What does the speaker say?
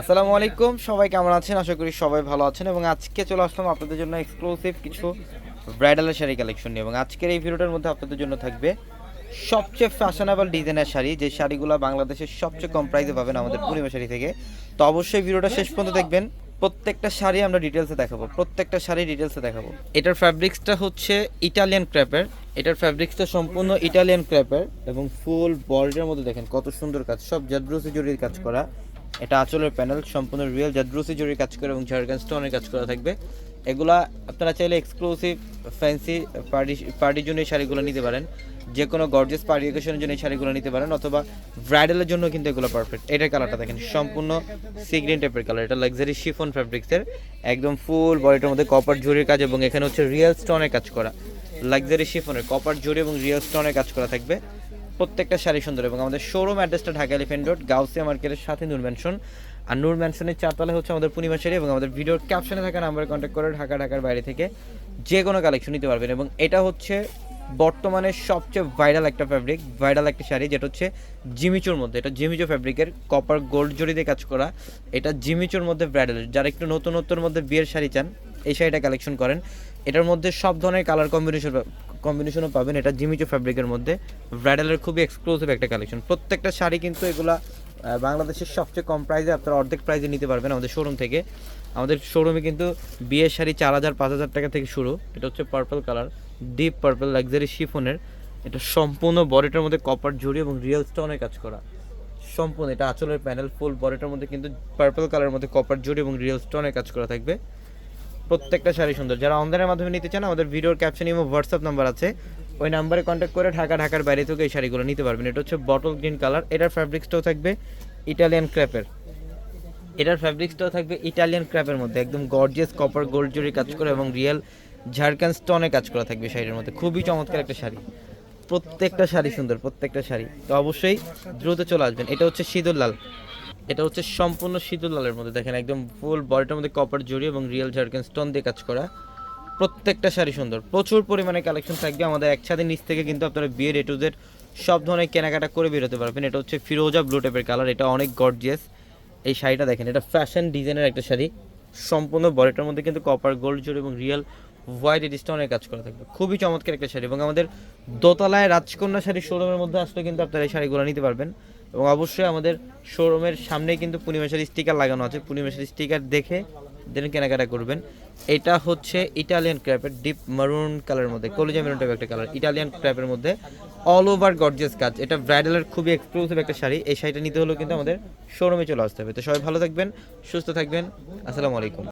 আসসালামু আলাইকুম, সবাই কেমন আছেন? আশা করি সবাই ভালো আছেন। এবং আজকে চলে আসলাম আপনাদের জন্য এক্সক্লুসিভ কিছু ব্রাইডালের শাড়ি কালেকশন নিয়ে। এবং আজকের এই ভিডিওটার মধ্যে আপনাদের জন্য থাকবে সবচেয়ে ফ্যাশনেবল ডিজাইনের শাড়ি, যে শাড়িগুলো বাংলাদেশের সবচেয়ে কম প্রাইসে পাবেন আমাদের পূর্ণিমা শাড়ি থেকে। তো অবশ্যই ভিডিওটা শেষ পর্যন্ত দেখবেন। প্রত্যেকটা শাড়ি আমরা ডিটেলসে দেখাবো। প্রত্যেকটা শাড়ি ডিটেলসে দেখাবো। এটার ফ্যাব্রিক্সটা হচ্ছে ইটালিয়ান ক্র্যাপের এটার ফ্যাব্রিক্সটা সম্পূর্ণ ইটালিয়ান ক্র্যাপের এবং ফুল বডিটার মধ্যে দেখেন কত সুন্দর কাজ। সব জাদ্রুসি জরির কাজ করা। এটা আঁচলের প্যানেল সম্পূর্ণ রিয়েল জাদ্রুসি জরির কাজ করে এবং ঝাড়খান স্টোনের কাজ করা থাকবে। এগুলা আপনারা চাইলে এক্সক্লুসিভ ফ্যান্সি পার্টি পার্টির জন্য এই শাড়িগুলো নিতে পারেন। যে কোনো গর্জেস পার্টি অকেশনের জন্য এই শাড়িগুলো নিতে পারেন, অথবা ব্রাইডালের জন্য কিন্তু এগুলো পারফেক্ট এটার কালারটা দেখেন, সম্পূর্ণ সিগ্রিন টাইপের কালার এটা লাক্সারি শিফন ফ্যাব্রিক্সের একদম ফুল বডিটার মধ্যে কপার জরির কাজ এবং এখানে হচ্ছে রিয়েল স্টোনের কাজ করা। লাক্সারি শিফনের কপার জরি এবং রিয়েল স্টোনের কাজ করা থাকবে। প্রত্যেকটা শাড়ি সুন্দর এবং আমাদের শোরুম অ্যাড্রেসটা ঢাকা এলিফেন্ট রোড গাউসিয়া মার্কেটের সাথে নূর ম্যানশন আর নূর ম্যানশনের চারতলা হচ্ছে আমাদের পূর্ণিমা শাড়ি এবং আমাদের ভিডিওর ক্যাপশনে থাকা নাম্বারে কন্ট্যাক্ট করে ঢাকা, ঢাকার বাইরে থেকে যে কোনো কালেকশন নিতে পারবেন এবং এটা হচ্ছে বর্তমানে সবচেয়ে ভাইরাল একটা ফ্যাব্রিক ভাইরাল একটা শাড়ি যেটা হচ্ছে জিমিচুর মধ্যে। এটা জিমিচো ফ্যাব্রিকের কপার গোল্ড জড়ি দিয়ে কাজ করা। এটা জিমিচুর মধ্যে ব্রাইডাল যারা একটু নতুনত্বর মধ্যে বিয়ের শাড়ি চান এই শাড়িটা কালেকশন করেন। এটার মধ্যে সব ধরনের কালার কম্বিনেশন কম্বিনেশনও পাবেন। এটা জিমিচো ফ্যাব্রিকের মধ্যে। ব্রাইডালের খুবই এক্সক্লুসিভ একটা কালেকশন প্রত্যেকটা শাড়ি কিন্তু এগুলা বাংলাদেশের সবচেয়ে কম প্রাইসে আপনারা অর্ধেক প্রাইসে নিতে পারবেন আমাদের শোরুম থেকে। আমাদের শোরুমে কিন্তু বিয়ের শাড়ি চার হাজার, পাঁচ হাজার টাকা থেকে শুরু। এটা হচ্ছে purple colour deep purple luxury শিফনের এটা সম্পূর্ণ বডিটার মধ্যে কপার জড়ি এবং রিয়েল স্টোনের কাজ করা। সম্পূর্ণ এটা আঁচলের প্যানেল ফুল বডিটার মধ্যে কিন্তু পার্পল কালারের মধ্যে কপার জড়ি এবং রিয়েল স্টোনের কাজ করা থাকবে। প্রত্যেকটা শাড়ি সুন্দর। যারা অনলাইনের মাধ্যমে নিতে চান, আমাদের ভিডিওর ক্যাপশন এবং হোয়াটসঅ্যাপ নাম্বার আছে। ওই নাম্বারে কন্ট্যাক্ট করে ঢাকা, ঢাকার বাইরে থেকে এই শাড়িগুলো নিতে পারবেন। এটা হচ্ছে বটল গ্রিন কালার এটার ফ্যাব্রিক্সটাও থাকবে ইটালিয়ান ক্র্যাপের এটার ফ্যাব্রিক্সটাও থাকবে ইটালিয়ান ক্র্যাপের মধ্যে। একদম গর্জিয়াস কপার গোল্ড জরি কাজ করে এবং রিয়েল ঝাড়খান স্টোনে কাজ করা থাকবে শাড়ির মধ্যে। খুবই চমৎকার একটা শাড়ি। প্রত্যেকটা শাড়ি সুন্দর, প্রত্যেকটা শাড়ি। তো অবশ্যই দ্রুত চলে আসবেন। এটা হচ্ছে সিঁদুর লাল। এটা হচ্ছে সম্পূর্ণ সিঁদুর লালের মধ্যে। দেখেন, একদম ফুল বডিটার মধ্যে কপার জড়ি এবং রিয়েল ঝাড়খান স্টোন দিয়ে কাজ করা। প্রত্যেকটা শাড়ি সুন্দর। প্রচুর পরিমাণে কালেকশন থাকবে। আমাদের একসাথে নিচ থেকে কিন্তু আপনারা বিয়ের এ জেড সব ধরনের কেনাকাটা করে বেরোতে পারবেন। এটা হচ্ছে ফিরোজা ব্লু টাইপের কালার এটা অনেক গর্জিয়াস এই শাড়িটা দেখেন, এটা ফ্যাশন ডিজাইনের একটা শাড়ি। সম্পূর্ণ বডিটার মধ্যে কিন্তু কপার গোল্ড জোর এবং রিয়েল হোয়াইট স্টোনের কাজ করা থাকবে। খুবই চমৎকার একটা শাড়ি এবং আমাদের দোতলায় রাজকন্যা শাড়ির শোরুমের মধ্যে আসলে কিন্তু আপনারা এই শাড়িগুলো নিতে পারবেন এবং অবশ্যই আমাদের শোরুমের সামনে কিন্তু পূর্ণিমা শাড়ি স্টিকার লাগানো আছে। পূর্ণিমা শাড়ি স্টিকার দেখে দেন কেনাকাটা করবেন। এটা হচ্ছে ইটালিয়ান ক্র্যাপের ডিপ মারুন কালারের মধ্যে, কলিজা মেরুন টাইপের একটা কালার ইটালিয়ান ক্র্যাপের মধ্যে অল ওভার গর্জিয়াস কাজ। এটা ব্রাইডালের খুবই এক্সক্লুসিভ একটা শাড়ি। এই শাড়িটা নিতে হলেও কিন্তু আমাদের শোরুমে চলে আসতে হবে। তো সবাই ভালো থাকবেন, সুস্থ থাকবেন। আসসালামু আলাইকুম।